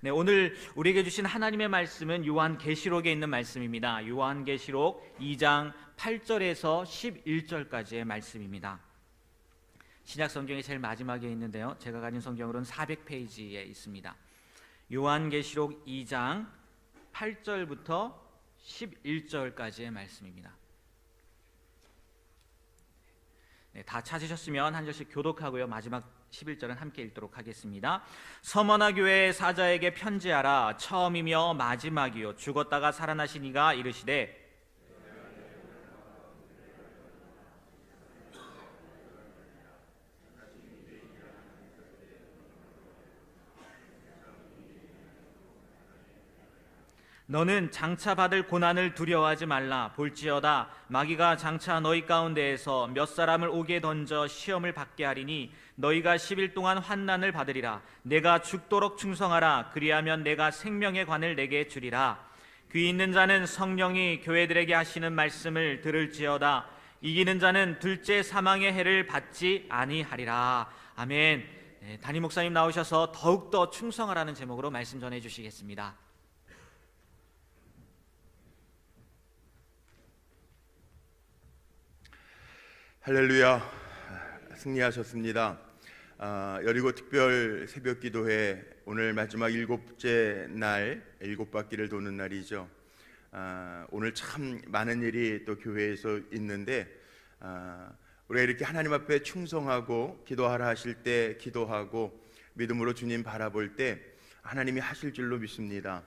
네, 오늘 우리에게 주신 하나님의 말씀은 요한계시록에 있는 말씀입니다. 요한계시록 2장 8절에서 11절까지의 말씀입니다. 신약 성경의 제일 마지막에 있는데요. 제가 가진 성경으로는 400페이지에 있습니다. 요한계시록 2장 8절부터 11절까지의 말씀입니다. 네, 다 찾으셨으면 한 절씩 교독하고요. 마지막 11절은 함께 읽도록 하겠습니다. 서머나 교회 사자에게 편지하라. 처음이며 마지막이요 죽었다가 살아나신 이가 이르시되 너는 장차 받을 고난을 두려워하지 말라. 볼지어다. 마귀가 장차 너희 가운데에서 몇 사람을 오게 던져 시험을 받게 하리니 너희가 10일 동안 환난을 받으리라. 내가 죽도록 충성하라. 그리하면 내가 생명의 관을 내게 주리라. 귀 있는 자는 성령이 교회들에게 하시는 말씀을 들을지어다. 이기는 자는 둘째 사망의 해를 받지 아니하리라. 아멘. 네, 담임 목사님 나오셔서 더욱더 충성하라는 제목으로 말씀 전해 주시겠습니다. 할렐루야 승리하셨습니다. 아, 여리고 특별 새벽 기도회 오늘 마지막 일곱째 날 일곱 바퀴를 도는 날이죠. 아, 오늘 참 많은 일이 또 교회에서 있는데 아, 우리가 이렇게 하나님 앞에 충성하고 기도하라 하실 때 기도하고 믿음으로 주님 바라볼 때 하나님이 하실 줄로 믿습니다.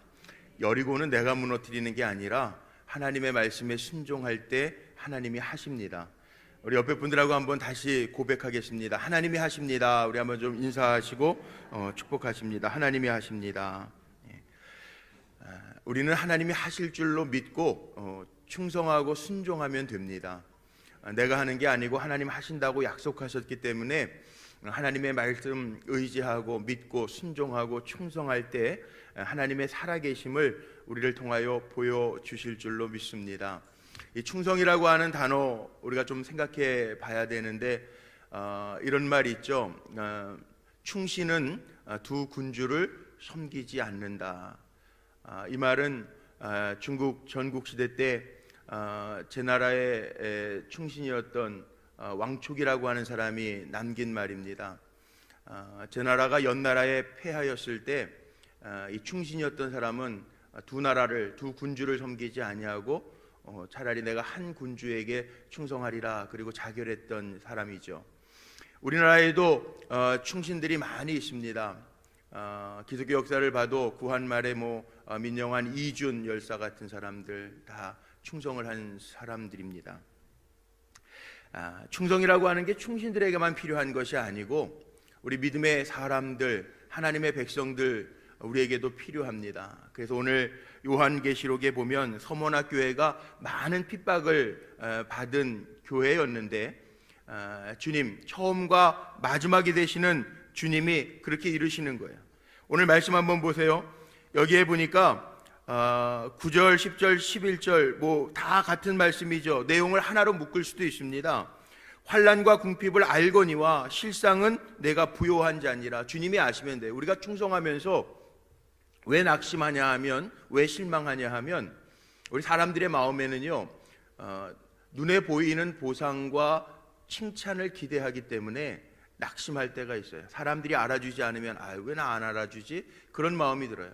여리고는 내가 무너뜨리는 게 아니라 하나님의 말씀에 순종할 때 하나님이 하십니다. 우리 옆에 분들하고 한번 다시 고백하겠습니다. 하나님이 하십니다. 우리 한번 좀 인사하시고 어, 축복하십니다. 하나님이 하십니다. 예. 아, 우리는 하나님이 하실 줄로 믿고 어, 충성하고 순종하면 됩니다. 아, 내가 하는 게 아니고 하나님 하신다고 약속하셨기 때문에 하나님의 말씀 의지하고 믿고 순종하고 충성할 때 하나님의 살아계심을 우리를 통하여 보여 주실 줄로 믿습니다. 이 충성이라고 하는 단어 우리가 좀 생각해 봐야 되는데 어, 이런 말이 있죠. 어, 충신은 어, 두 군주를 섬기지 않는다. 어, 이 말은 어, 중국 전국 시대 때 어, 제 나라의 에, 충신이었던 어, 왕촉이라고 하는 사람이 남긴 말입니다. 어, 제 나라가 연나라에 패하였을 때 어, 이 충신이었던 사람은 두 나라를 두 군주를 섬기지 아니하고 어, 차라리 내가 한 군주에게 충성하리라 그리고 자결했던 사람이죠. 우리나라에도 어, 충신들이 많이 있습니다. 어, 기독교 역사를 봐도 구한 말에 뭐 어, 민영환, 이준 열사 같은 사람들 다 충성을 한 사람들입니다. 아, 충성이라고 하는 게 충신들에게만 필요한 것이 아니고 우리 믿음의 사람들, 하나님의 백성들 우리에게도 필요합니다. 그래서 오늘 요한계시록에 보면 서머나 교회가 많은 핍박을 어, 받은 교회였는데 어, 주님 처음과 마지막이 되시는 주님이 그렇게 이르시는 거예요. 오늘 말씀 한번 보세요. 여기에 보니까 9절, 10절, 11절 뭐 다 같은 말씀이죠. 내용을 하나로 묶을 수도 있습니다. 환란과 궁핍을 알거니와 실상은 내가 부요한 자니라. 주님이 아시면 돼요. 우리가 충성하면서 왜 낙심하냐 하면 왜 실망하냐 하면 우리 사람들의 마음에는요 어, 눈에 보이는 보상과 칭찬을 기대하기 때문에 낙심할 때가 있어요. 사람들이 알아주지 않으면 아 왜 나 안 알아주지 그런 마음이 들어요.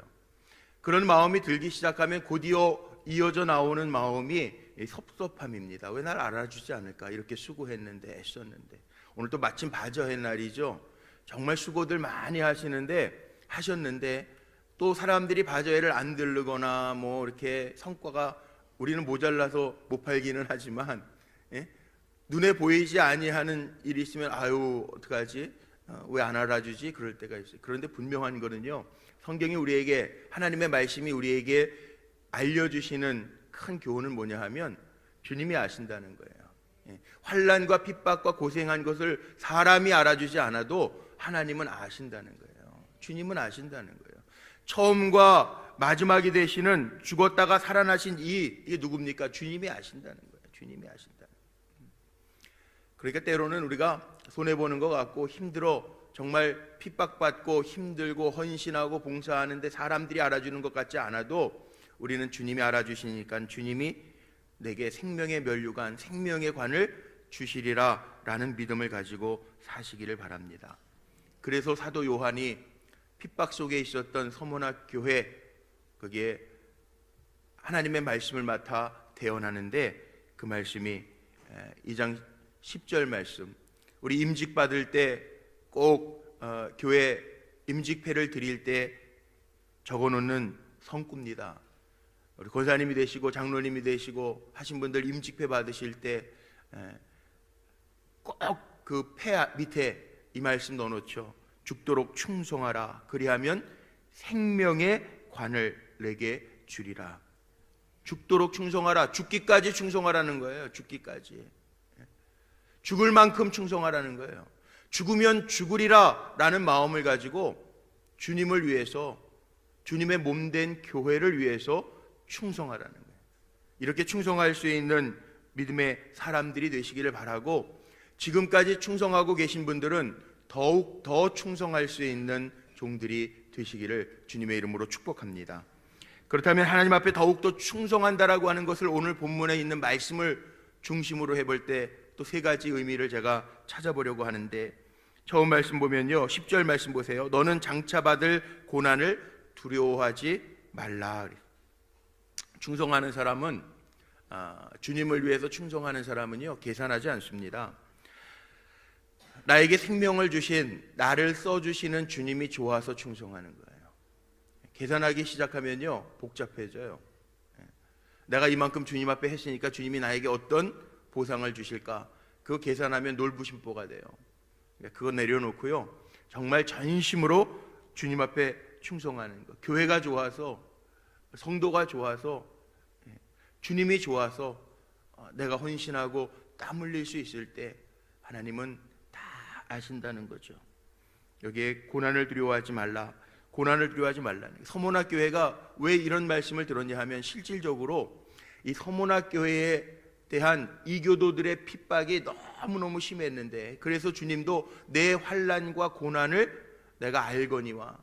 그런 마음이 들기 시작하면 곧이어 이어져 나오는 마음이 섭섭함입니다. 왜 날 알아주지 않을까 이렇게 수고했는데 애썼는데 오늘 또 마침 바저의 날이죠. 정말 수고들 많이 하시는데 하셨는데 또 사람들이 바저회를 안 들르거나 뭐 이렇게 성과가 우리는 모자라서 못 팔기는 하지만 예? 눈에 보이지 아니하는 일이 있으면 아유 어떡하지 어, 왜안 알아주지 그럴 때가 있어요. 그런데 분명한 거는요 성경이 우리에게 하나님의 말씀이 우리에게 알려주시는 큰 교훈은 뭐냐 하면 주님이 아신다는 거예요. 예. 환란과 핍박과 고생한 것을 사람이 알아주지 않아도 하나님은 아신다는 거예요. 주님은 아신다는 거예요. 처음과 마지막이 되시는 죽었다가 살아나신 이 이게 누굽니까? 주님이 아신다는 거예요. 주님이 아신다. 그러니까 때로는 우리가 손해 보는 것 같고 힘들어 정말 핍박받고 힘들고 헌신하고 봉사하는데 사람들이 알아주는 것 같지 않아도 우리는 주님이 알아주시니까 주님이 내게 생명의 면류관, 생명의 관을 주시리라 라는 믿음을 가지고 사시기를 바랍니다. 그래서 사도 요한이 핍박 속에 있었던 서문학 교회 거기에 하나님의 말씀을 맡아 대언하는데 그 말씀이 2장 10절 말씀. 우리 임직 받을 때꼭 어, 교회 임직패를 드릴 때 적어놓는 성구입니다. 우리 권사님이 되시고 장로님이 되시고 하신 분들 임직패 받으실 때 꼭그폐 밑에 이 말씀 넣어놓죠. 죽도록 충성하라. 그리하면 생명의 관을 내게 주리라. 죽도록 충성하라. 죽기까지 충성하라는 거예요. 죽기까지. 죽을 만큼 충성하라는 거예요. 죽으면 죽으리라 라는 마음을 가지고 주님을 위해서 주님의 몸된 교회를 위해서 충성하라는 거예요. 이렇게 충성할 수 있는 믿음의 사람들이 되시기를 바라고 지금까지 충성하고 계신 분들은 더욱 더 충성할 수 있는 종들이 되시기를 주님의 이름으로 축복합니다. 그렇다면 하나님 앞에 더욱 더 충성한다라고 하는 것을 오늘 본문에 있는 말씀을 중심으로 해볼 때 또 세 가지 의미를 제가 찾아보려고 하는데 처음 말씀 보면요. 10절 말씀 보세요. 너는 장차 받을 고난을 두려워하지 말라. 충성하는 사람은 아, 주님을 위해서 충성하는 사람은요. 계산하지 않습니다. 나에게 생명을 주신 나를 써 주시는 주님이 좋아서 충성하는 거예요. 계산하기 시작하면요. 복잡해져요. 내가 이만큼 주님 앞에 했으니까 주님이 나에게 어떤 보상을 주실까? 그거 계산하면 놀부심보가 돼요. 그러니까 그거 내려놓고요. 정말 전심으로 주님 앞에 충성하는 거. 교회가 좋아서 성도가 좋아서 예, 주님이 좋아서 어, 내가 헌신하고 땀 흘릴 수 있을 때 하나님은 다 아신다는 거죠. 여기에 고난을 두려워하지 말라. 고난을 두려워하지 말라는 서문학 교회가 왜 이런 말씀을 들었냐 하면 실질적으로 이 서문학 교회에 대한 이교도들의 핍박이 너무너무 심했는데 그래서 주님도 내 환란과 고난을 내가 알거니와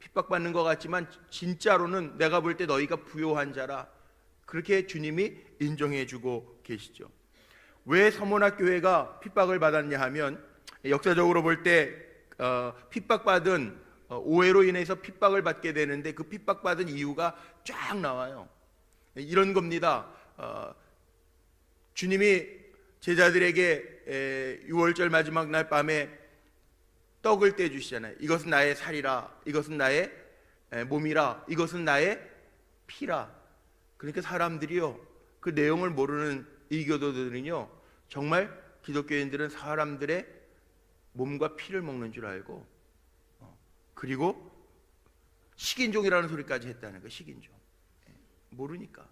핍박받는 것 같지만 진짜로는 내가 볼 때 너희가 부요한 자라 그렇게 주님이 인정해 주고 계시죠. 왜 서문학 교회가 핍박을 받았냐 하면 역사적으로 볼때 어, 핍박받은 어, 오해로 인해서 핍박을 받게 되는데 그 핍박받은 이유가 쫙 나와요. 이런 겁니다. 어, 주님이 제자들에게 6월절 마지막 날 밤에 떡을 떼 주시잖아요. 이것은 나의 살이라, 이것은 나의 몸이라, 이것은 나의 피라. 그러니까 사람들이요 그 내용을 모르는 이교도들은요 정말 기독교인들은 사람들의 몸과 피를 먹는 줄 알고 어, 그리고 식인종이라는 소리까지 했다는 거 식인종 모르니까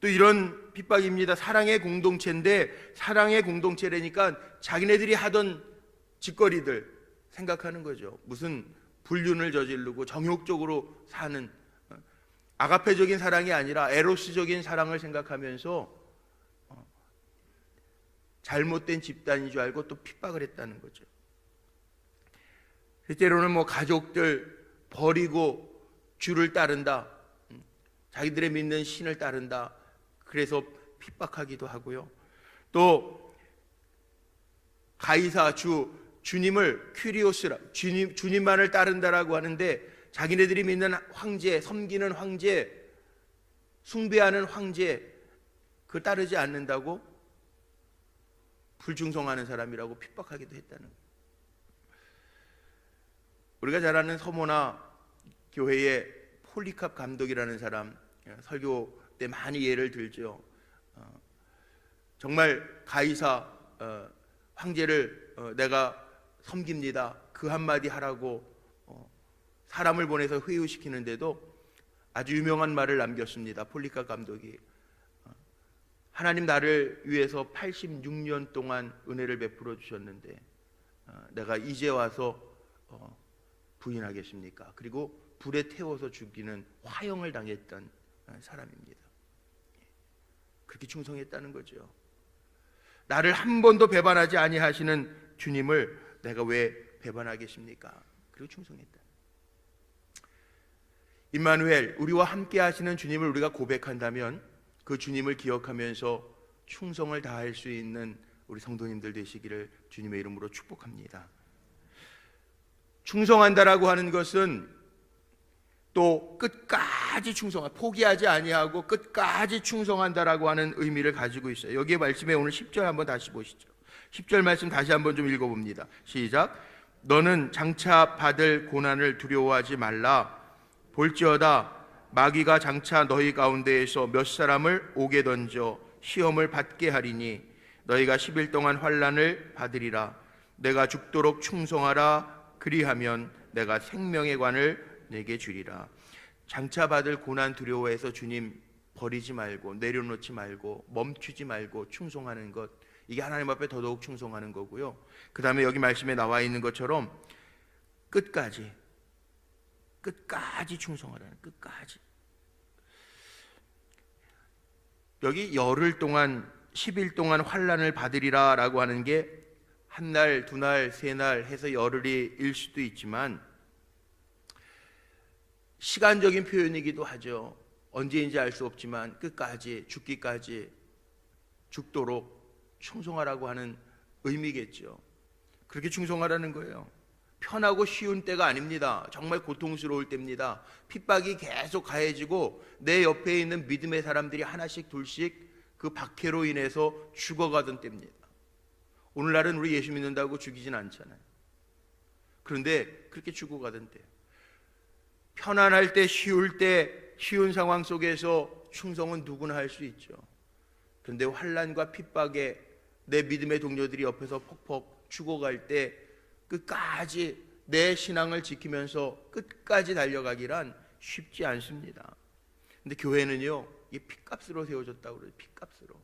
또 이런 핍박입니다. 사랑의 공동체인데 사랑의 공동체라니까 자기네들이 하던 짓거리들 생각하는 거죠. 무슨 불륜을 저지르고 정욕적으로 사는 어, 아가페적인 사랑이 아니라 에로스적인 사랑을 생각하면서 어, 잘못된 집단인 줄 알고 또 핍박을 했다는 거죠. 때로는 뭐 가족들 버리고 주를 따른다. 음, 자기들의 믿는 신을 따른다. 그래서 핍박하기도 하고요. 또 가이사 주 주님을 큐리오스라 주님 주님만을 따른다라고 하는데 자기네들이 믿는 황제 섬기는 황제 숭배하는 황제 그 따르지 않는다고 불충성하는 사람이라고 핍박하기도 했다는. 우리가 잘 아는 서모나 교회의 폴리캅 감독이라는 사람 설교 때 많이 예를 들죠. 어, 정말 가이사 어, 황제를 어, 내가 섬깁니다. 그 한마디 하라고 어, 사람을 보내서 회유시키는데도 아주 유명한 말을 남겼습니다. 폴리카 감독이 어, 하나님 나를 위해서 86년 동안 은혜를 베풀어 주셨는데 어, 내가 이제 와서 어, 부인하겠습니까? 그리고 불에 태워서 죽이는 화형을 당했던 어, 사람입니다. 그렇게 충성했다는 거죠. 나를 한 번도 배반하지 아니하시는 주님을 내가 왜 배반하겠습니까? 그리고 충성했다. 임마누엘 우리와 함께 하시는 주님을 우리가 고백한다면 그 주님을 기억하면서 충성을 다할 수 있는 우리 성도님들 되시기를 주님의 이름으로 축복합니다. 충성한다라고 하는 것은 또 끝까지 충성하 포기하지 아니하고 끝까지 충성한다라고 하는 의미를 가지고 있어요. 여기에 말씀에 오늘 10절 한번 다시 보시죠. 10절 말씀 다시 한번 좀 읽어 봅니다. 시작. 너는 장차 받을 고난을 두려워하지 말라. 볼지어다 마귀가 장차 너희 가운데에서 몇 사람을 오게 던져 시험을 받게 하리니 너희가 10일 동안 환란을 받으리라. 내가 죽도록 충성하라. 그리하면 내가 생명의 관을 내게 주리라. 장차 받을 고난 두려워해서 주님 버리지 말고 내려놓지 말고 멈추지 말고 충성하는 것 이게 하나님 앞에 더더욱 충성하는 거고요. 그 다음에 여기 말씀에 나와 있는 것처럼 끝까지 끝까지 충성하라는 끝까지 여기 열흘 동안 10일 동안 환란을 받으리라라고 하는 게 한 날, 두 날, 세 날 해서 열흘이 일 수도 있지만 시간적인 표현이기도 하죠. 언제인지 알 수 없지만 끝까지 죽기까지 죽도록 충성하라고 하는 의미겠죠. 그렇게 충성하라는 거예요. 편하고 쉬운 때가 아닙니다. 정말 고통스러울 때입니다. 핍박이 계속 가해지고 내 옆에 있는 믿음의 사람들이 하나씩 둘씩 그 박해로 인해서 죽어가던 때입니다. 오늘날은 우리 예수 믿는다고 죽이진 않잖아요. 그런데 그렇게 죽어가던 때 편안할 때 쉬울 때 쉬운 상황 속에서 충성은 누구나 할 수 있죠. 그런데 환란과 핍박에 내 믿음의 동료들이 옆에서 퍽퍽 죽어갈 때 끝까지 내 신앙을 지키면서 끝까지 달려가기란 쉽지 않습니다. 근데 교회는요, 이 핏값으로 세워졌다고 그래요. 핏값으로.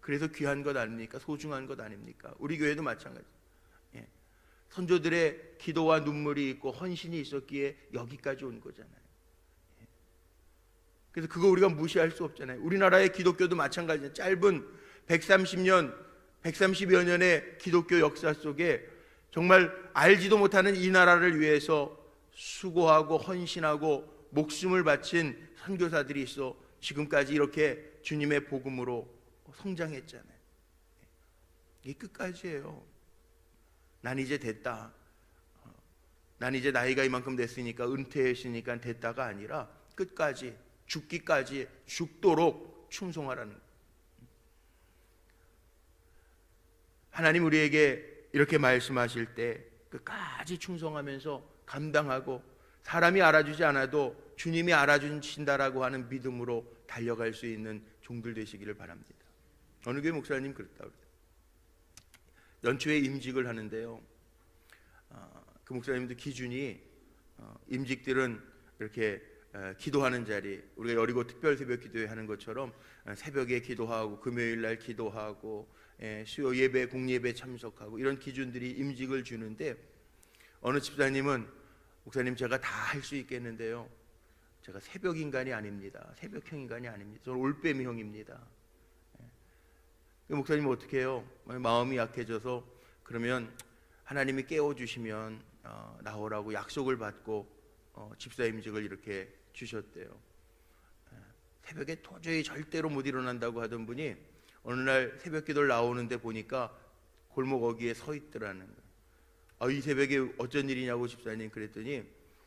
그래서 귀한 것 아닙니까? 소중한 것 아닙니까? 우리 교회도 마찬가지. 예. 선조들의 기도와 눈물이 있고 헌신이 있었기에 여기까지 온 거잖아요. 예. 그래서 그거 우리가 무시할 수 없잖아요. 우리나라의 기독교도 마찬가지예요. 짧은 130년, 130여 년의 기독교 역사 속에 정말 알지도 못하는 이 나라를 위해서 수고하고 헌신하고 목숨을 바친 선교사들이 있어 지금까지 이렇게 주님의 복음으로 성장했잖아요. 이게 끝까지예요. 난 이제 됐다. 난 이제 나이가 이만큼 됐으니까 은퇴했으니까 됐다가 아니라 끝까지 죽기까지 죽도록 충성하라는. 하나님 우리에게 이렇게 말씀하실 때 끝까지 충성하면서 감당하고 사람이 알아주지 않아도 주님이 알아주신다라고 하는 믿음으로 달려갈 수 있는 종들 되시기를 바랍니다. 어느 교회 목사님 그랬다 그래요. 연초에 임직을 하는데요. 어, 그 목사님도 기준이 어, 임직들은 이렇게 어, 기도하는 자리 우리가 여리고 특별 새벽 기도회 하는 것처럼 어, 새벽에 기도하고 금요일 날 기도하고 예, 수요 예배 공예배 참석하고 이런 기준들이 임직을 주는데 어느 집사님은 목사님 제가 다 할 수 있겠는데요. 제가 새벽 인간이 아닙니다. 새벽형 인간이 아닙니다. 저는 올빼미형입니다. 그 목사님 어떻게 해요? 마음이 약해져서 그러면 하나님이 깨워 주시면 어, 나오라고 약속을 받고 어, 집사 임직을 이렇게 주셨대요. 예, 새벽에 도저히 절대로 못 일어난다고 하던 분이 어느 날 새벽 기도를 나오는데 보니까 골목 어귀에 서 있더라는 거예요. 아, 이 새벽에 어쩐 일이냐고 집사님 그랬더니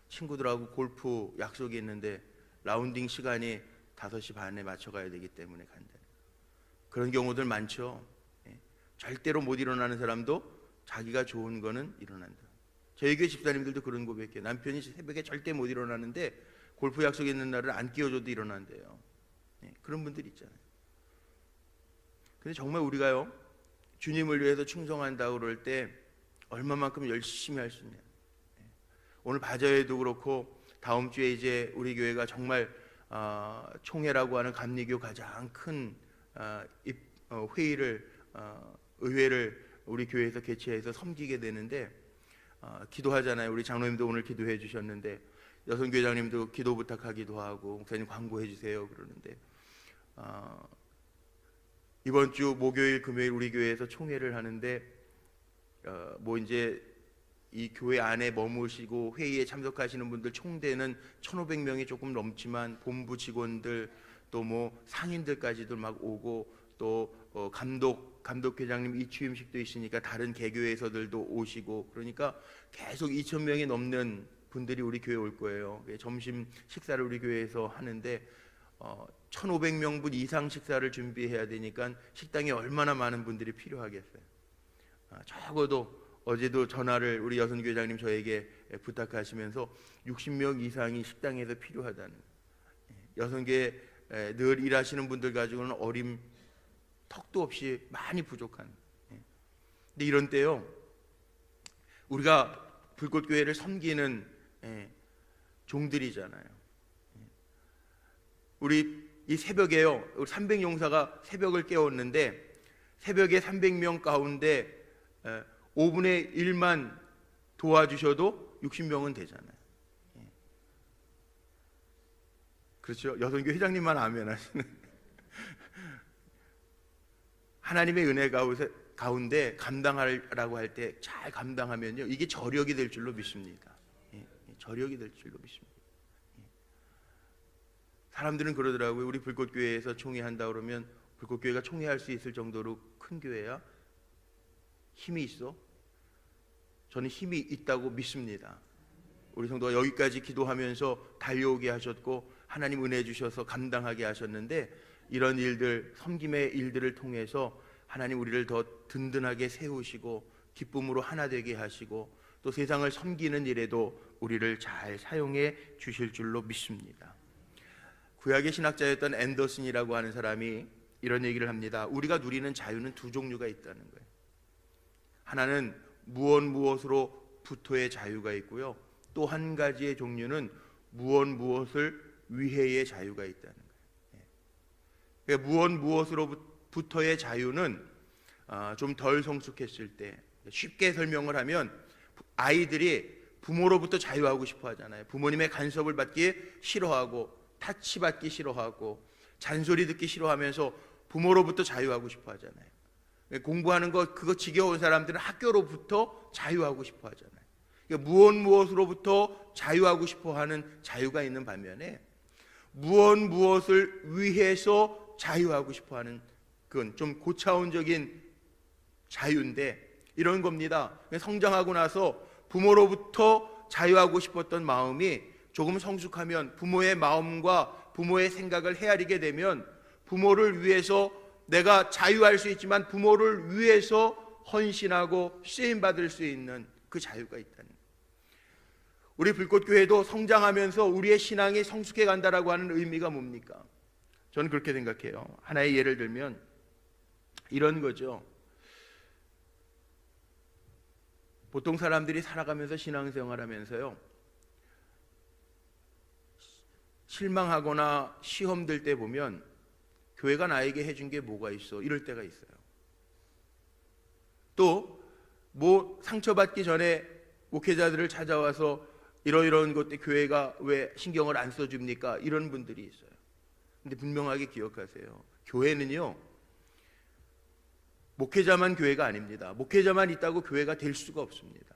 친구들하고 골프 약속이 있는데 라운딩 시간이 5시 반에 맞춰 가야 되기 때문에 간다. 그런 경우들 많죠. 예. 절대로 못 일어나는 사람도 자기가 좋은 거는 일어난다. 저희 교회 집사님들도 그런 고백해요. 남편이 새벽에 절대 못 일어나는데 골프 약속 있는 날을 안 끼워줘도 일어난대요. 예. 그런 분들 있잖아요. 근데 정말 우리가요 주님을 위해서 충성한다 그럴 때 얼마만큼 열심히 할 수 있냐. 예. 오늘 바저에도 그렇고 다음 주에 이제 우리 교회가 정말 어, 총회라고 하는 감리교 가장 큰 어, 입, 어, 회의를 어, 의회를 우리 교회에서 개최해서 섬기게 되는데 어, 기도하잖아요. 우리 장로님도 오늘 기도해 주셨는데 여성 교장님도 기도 부탁하기도 하고 목사님 광고해 주세요 그러는데 어, 이번 주 목요일 금요일 우리 교회에서 총회를 하는데 어, 뭐 이제 이 교회 안에 머무시고 회의에 참석하시는 분들 총대는 1,500명이 조금 넘지만 본부 직원들 또 뭐 상인들까지도 막 오고 또 어, 감독 감독 회장님 이취임식도 있으니까 다른 개교에서들도 오시고 그러니까 계속 2천 명이 넘는 분들이 우리 교회 올 거예요. 예, 점심 식사를 우리 교회에서 하는데 어, 1,500명분 이상 식사를 준비해야 되니까 식당에 얼마나 많은 분들이 필요하겠어요. 아, 적어도 어제도 전화를 우리 여선 교장님 저에게 부탁하시면서 60명 이상이 식당에서 필요하다는 예, 에, 늘 일하시는 분들 가지고는 어림 턱도 없이 많이 부족한. 예. 근데 이런 때요, 우리가 불꽃교회를 섬기는 예, 종들이잖아요. 예. 우리 이 새벽에요, 우리 300용사가 새벽을 깨웠는데 새벽에 300명 가운데 에, 5분의 1만 도와주셔도 60명은 되잖아요. 예. 그렇죠. 여성교 회장님만 아멘 하시는. 하나님의 은혜 가운데, 가운데 감당하라고 할 때 잘 감당하면요. 이게 저력이 될 줄로 믿습니다. 예, 예, 저력이 될 줄로 믿습니다. 예. 사람들은 그러더라고요. 우리 불꽃교회에서 총회 한다 그러면 불꽃교회가 총회할 수 있을 정도로 큰 교회야? 힘이 있어? 저는 힘이 있다고 믿습니다. 우리 성도가 여기까지 기도하면서 달려오게 하셨고 하나님 은혜 주셔서 감당하게 하셨는데 이런 일들 섬김의 일들을 통해서 하나님 우리를 더 든든하게 세우시고 기쁨으로 하나 되게 하시고 또 세상을 섬기는 일에도 우리를 잘 사용해 주실 줄로 믿습니다. 구약의 신학자였던 앤더슨이라고 하는 사람이 이런 얘기를 합니다. 우리가 누리는 자유는 두 종류가 있다는 거예요. 하나는 무엇 무엇으로부터의 자유가 있고요. 또 한 가지의 종류는 무엇 무엇을 위해의 자유가 있다는 거예요. 예. 그러니까 무엇 무엇으로부터의 자유는 아, 좀덜 성숙했을 때 쉽게 설명을 하면 아이들이 부모로부터 자유하고 싶어 하잖아요. 부모님의 간섭을 받기 싫어하고 타치받기 싫어하고 잔소리 듣기 싫어하면서 부모로부터 자유하고 싶어 하잖아요. 공부하는 거 그거 지겨운 사람들은 학교로부터 자유하고 싶어 하잖아요. 그러니까 무엇 무엇으로부터 자유하고 싶어 하는 자유가 있는 반면에 무엇 무엇을 위해서 자유하고 싶어 하는 그건 좀 고차원적인 자유인데 이런 겁니다. 성장하고 나서 부모로부터 자유하고 싶었던 마음이 조금 성숙하면 부모의 마음과 부모의 생각을 헤아리게 되면 부모를 위해서 내가 자유할 수 있지만 부모를 위해서 헌신하고 쓰임 받을 수 있는 그 자유가 있다는 우리 불꽃교회도 성장하면서 우리의 신앙이 성숙해 간다라고 하는 의미가 뭡니까? 저는 그렇게 생각해요. 하나의 예를 들면 이런 거죠. 보통 사람들이 살아가면서 신앙생활 하면서요. 실망하거나 시험 들 때 보면 교회가 나에게 해준 게 뭐가 있어? 이럴 때가 있어요. 또 뭐 상처받기 전에 목회자들을 찾아와서 이러이러한 것들 교회가 왜 신경을 안 써줍니까? 이런 분들이 있어요. 근데 분명하게 기억하세요. 교회는요, 목회자만 교회가 아닙니다. 목회자만 있다고 교회가 될 수가 없습니다.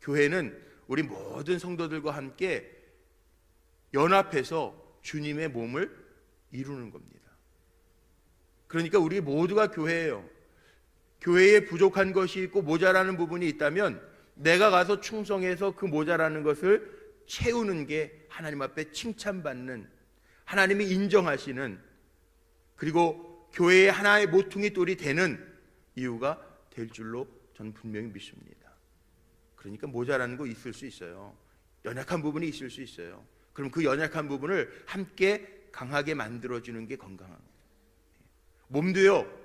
교회는 우리 모든 성도들과 함께 연합해서 주님의 몸을 이루는 겁니다. 그러니까 우리 모두가 교회예요. 교회에 부족한 것이 있고 모자라는 부분이 있다면 내가 가서 충성해서 그 모자라는 것을 채우는 게 하나님 앞에 칭찬받는 하나님이 인정하시는 그리고 교회의 하나의 모퉁이 돌이 되는 이유가 될 줄로 저는 분명히 믿습니다. 그러니까 모자라는 거 있을 수 있어요. 연약한 부분이 있을 수 있어요. 그럼 그 연약한 부분을 함께 강하게 만들어주는 게 건강한 거예요. 몸도요.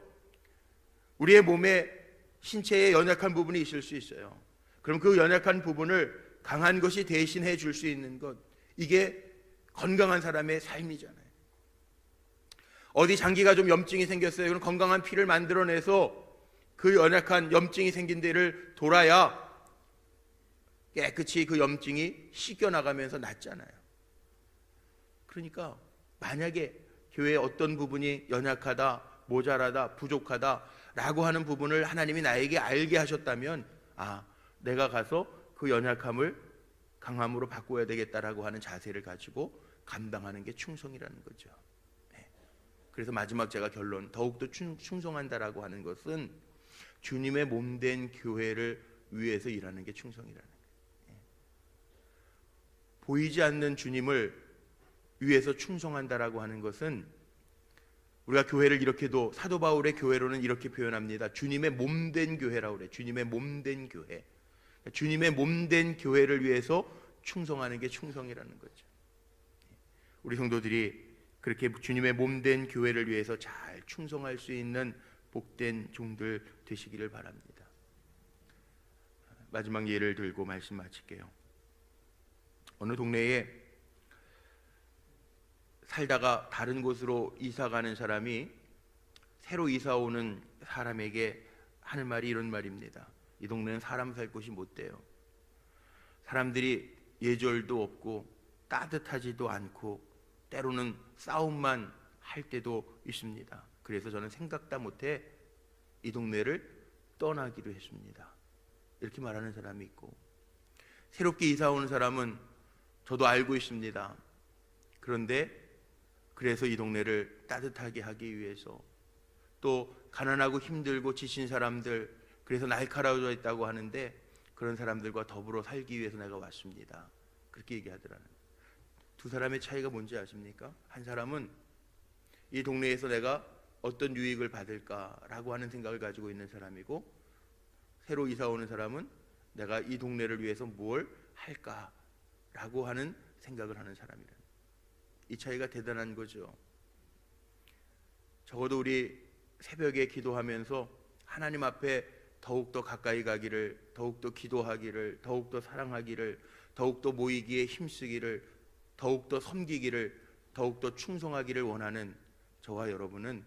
우리의 몸에 신체에 연약한 부분이 있을 수 있어요. 그럼 그 연약한 부분을 강한 것이 대신해 줄 수 있는 것 이게 건강한 사람의 삶이잖아요. 어디 장기가 좀 염증이 생겼어요. 그럼 건강한 피를 만들어내서 그 연약한 염증이 생긴 데를 돌아야 깨끗이 그 염증이 씻겨 나가면서 낫잖아요. 그러니까 만약에 교회의 어떤 부분이 연약하다 모자라다, 부족하다라고 하는 부분을 하나님이 나에게 알게 하셨다면 아, 내가 가서 그 연약함을 강함으로 바꿔야 되겠다라고 하는 자세를 가지고 감당하는 게 충성이라는 거죠. 네. 그래서 마지막 제가 결론 더욱더 충, 충성한다라고 하는 것은 주님의 몸 된 교회를 위해서 일하는 게 충성이라는 거예요. 네. 보이지 않는 주님을 위해서 충성한다라고 하는 것은 우리가 교회를 이렇게도 사도 바울의 교회로는 이렇게 표현합니다. 주님의 몸된 교회라고 그래. 주님의 몸된 교회. 주님의 몸된 교회를 위해서 충성하는 게 충성이라는 거죠. 우리 성도들이 그렇게 주님의 몸된 교회를 위해서 잘 충성할 수 있는 복된 종들 되시기를 바랍니다. 마지막 예를 들고 말씀 마칠게요. 어느 동네에 살다가 다른 곳으로 이사 가는 사람이 새로 이사 오는 사람에게 하는 말이 이런 말입니다. 이 동네는 사람 살 곳이 못 돼요. 사람들이 예절도 없고 따뜻하지도 않고 때로는 싸움만 할 때도 있습니다. 그래서 저는 생각다 못해 이 동네를 떠나기로 했습니다. 이렇게 말하는 사람이 있고 새롭게 이사 오는 사람은 저도 알고 있습니다. 그런데 그래서 이 동네를 따뜻하게 하기 위해서 또 가난하고 힘들고 지친 사람들 그래서 날카로워져 있다고 하는데 그런 사람들과 더불어 살기 위해서 내가 왔습니다. 그렇게 얘기하더라는 두 사람의 차이가 뭔지 아십니까? 한 사람은 이 동네에서 내가 어떤 유익을 받을까라고 하는 생각을 가지고 있는 사람이고 새로 이사 오는 사람은 내가 이 동네를 위해서 뭘 할까라고 하는 생각을 하는 사람이라. 이 차이가 대단한 거죠. 적어도 우리 새벽에 기도하면서 하나님 앞에 더욱더 가까이 가기를, 더욱더 기도하기를, 더욱더 사랑하기를, 더욱더 모이기에 힘쓰기를, 더욱더 섬기기를, 더욱더 충성하기를 원하는 저와 여러분은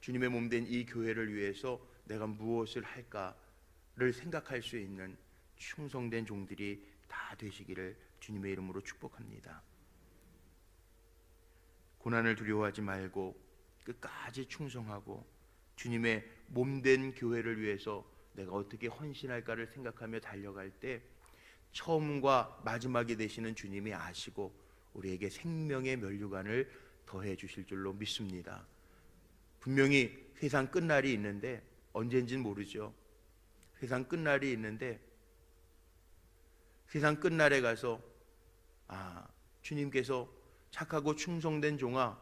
주님의 몸 된 이 교회를 위해서 내가 무엇을 할까를 생각할 수 있는 충성된 종들이 다 되시기를 주님의 이름으로 축복합니다. 고난을 두려워하지 말고 끝까지 충성하고 주님의 몸된 교회를 위해서 내가 어떻게 헌신할까를 생각하며 달려갈 때 처음과 마지막이 되시는 주님이 아시고 우리에게 생명의 면류관을 더해 주실 줄로 믿습니다. 분명히 세상 끝날이 있는데 언젠진 모르죠. 세상 끝날이 있는데 세상 끝날에 가서 아 주님께서 착하고 충성된 종아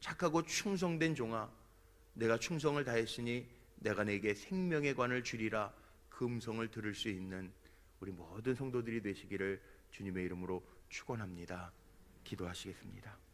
착하고 충성된 종아 내가 충성을 다했으니 내가 내게 생명의 관을 주리라 그 음성을 들을 수 있는 우리 모든 성도들이 되시기를 주님의 이름으로 축원합니다. 기도하시겠습니다.